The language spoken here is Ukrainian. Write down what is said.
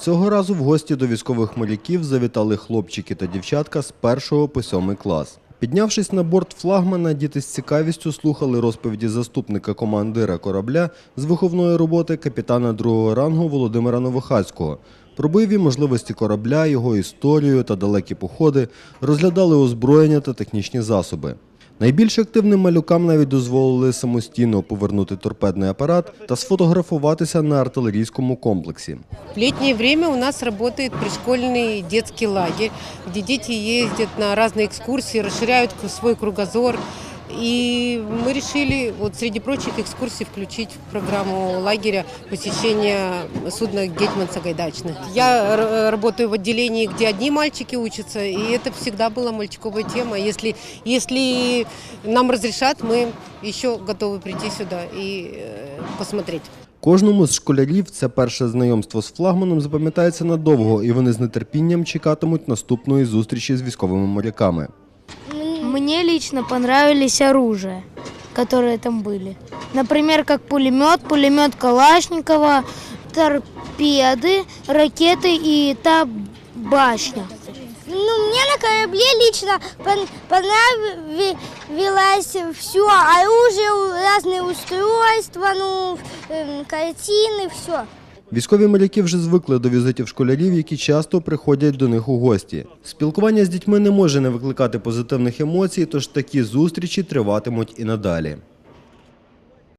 Цього разу в гості до військових моряків завітали хлопчики та дівчатка з першого по сьомий клас. Піднявшись на борт флагмана, діти з цікавістю слухали розповіді заступника командира корабля з виховної роботи капітана другого рангу Володимира Новохацького. Про бойові можливості корабля, його історію та далекі походи розглядали озброєння та технічні засоби. Найбільш активним малюкам навіть дозволили самостійно повернути торпедний апарат та сфотографуватися на артилерійському комплексі. В летнее время у нас работает пришкольный детский лагерь, где дети ездят на разные экскурсии, расширяют свой кругозор. И мы решили вот среди прочих экскурсий включить в программу лагеря посещение судна Гетман Сагайдачный. Я р- работаю в отделении, где одни мальчики учатся, и это всегда была мальчиковая тема. Если, если нам разрешат, мы еще готовы прийти сюда и э, посмотреть. Кожному з школярів це перше знайомство з флагманом запам'ятається надовго, і вони з нетерпінням чекатимуть наступної зустрічі з військовими моряками. Мне лично понравились оружия, которые там были. Например, как пулемет, пулемет Калашникова, торпеды, ракеты и та башня. Ну, мне на корабле лично пон- понравилось все. Оружие, разные устройства, ну, эм, картины, все. Військові моряки вже звикли до візитів школярів, які часто приходять до них у гості. Спілкування з дітьми не може не викликати позитивних емоцій, тож такі зустрічі триватимуть і надалі.